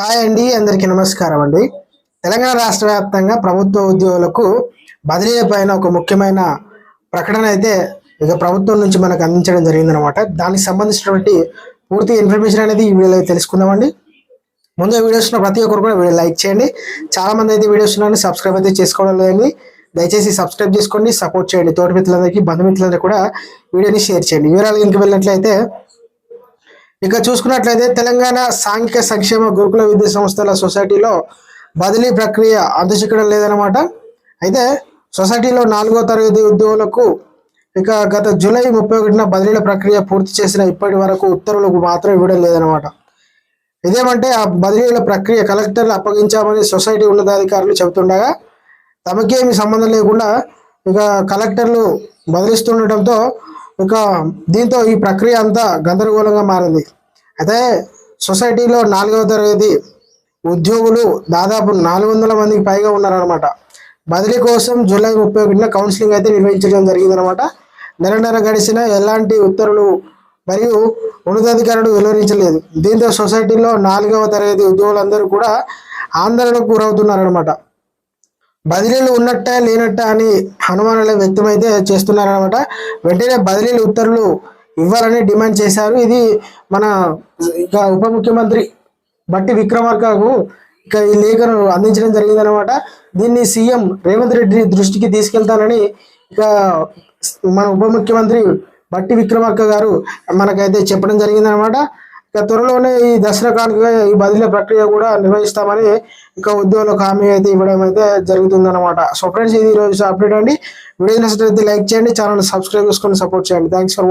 Hi అండి అందరికీ నమస్కారం అండి. తెలంగాణ రాష్ట్ర వ్యాప్తంగా ప్రభుత్వ ఉద్యోగులకు బదిలీ పైన ఒక ముఖ్యమైన ప్రకటన అయితే ఇక ప్రభుత్వం నుంచి మనకు అందించడం జరిగిందనమాట దానికి సంబంధించినటువంటి పూర్తి ఇన్ఫర్మేషన్ అనేది ఈ వీడియోలో తెలుసుకుందామండి. ముందు వీడియోస్ ప్రతి ఒక్కరు కూడా వీడియో లైక్ చేయండి. చాలా మంది అయితే వీడియోస్ ఉన్నారని సబ్స్క్రైబ్ అయితే చేసుకోవడం లేదండి. దయచేసి సబ్స్క్రైబ్ చేసుకోండి సపోర్ట్ చేయండి. తోటి మిత్రులందరికీ బంధుమిత్రులందరికీ కూడా వీడియోని షేర్ చేయండి. వివరాలు ఇంక వెళ్ళినట్లయితే ఇక చూసుకున్నట్లయితే తెలంగాణ సాంఘిక సంక్షేమ గురుకుల విద్యా సంస్థల సొసైటీలో బదిలీ ప్రక్రియ అంతుచిక్కడం లేదనమాట అయితే సొసైటీలో నాలుగో తరగతి ఉద్యోగులకు ఇక గత జూలై ముప్పై ఒకటిన బదిలీల ప్రక్రియ పూర్తి చేసిన ఇప్పటి వరకు ఉత్తర్వులకు మాత్రం ఇవ్వడం లేదనమాట ఇదేమంటే ఆ బదిలీల ప్రక్రియ కలెక్టర్లు అప్పగించామని సొసైటీ ఉన్నతాధికారులు చెబుతుండగా తమకేమి సంబంధం లేకుండా ఇక కలెక్టర్లు బదిలిస్తుండటంతో ఇంకా దీంతో ఈ ప్రక్రియ అంతా గందరగోళంగా మారింది. అయితే సొసైటీలో నాలుగవ తరగతి ఉద్యోగులు దాదాపు నాలుగు వందల మందికి పైగా ఉన్నారనమాట బదిలీ కోసం జూలై ముప్పై ఒకటిన కౌన్సిలింగ్ అయితే నిర్వహించడం జరిగిందనమాట నెలన్నర గడిచిన ఎలాంటి ఉత్తర్వులు మరియు ఉన్నతాధికారులు వెలువరించలేదు. దీంతో సొసైటీలో నాలుగవ తరగతి ఉద్యోగులందరూ కూడా ఆందోళనకు గురవుతున్నారనమాట బదిలీలు ఉన్నట్ట లేనట్ట అని అనుమానాలు వ్యక్తమైతే చేస్తున్నారనమాట వెంటనే బదిలీలు ఉత్తర్వులు ఇవ్వాలని డిమాండ్ చేశారు. ఇది మన ఇక ఉప ముఖ్యమంత్రి బట్టి విక్రమార్కకు ఇక ఈ లేఖను అందించడం జరిగిందనమాట దీన్ని సీఎం రేవంత్ రెడ్డి దృష్టికి తీసుకెళ్తానని ఇక మన ఉప ముఖ్యమంత్రి బట్టి విక్రమార్క గారు మనకైతే చెప్పడం జరిగిందనమాట ఇక త్వరలోనే ఈ దసరా కానుక ఈ బదిలీ ప్రక్రియ కూడా నిర్వహిస్తామని ఇక ఉద్యోగులకు హామీ అయితే ఇవ్వడం అయితే జరుగుతుందన్నమాట. సో ఫ్రెండ్స్ ఇది ఈరోజు అప్డేట్ అండి. వీడియో నచ్చినట్లయితే లైక్ చేయండి ఛానల్ సబ్స్క్రైబ్ చేసుకొని సపోర్ట్ చేయండి. Thanks for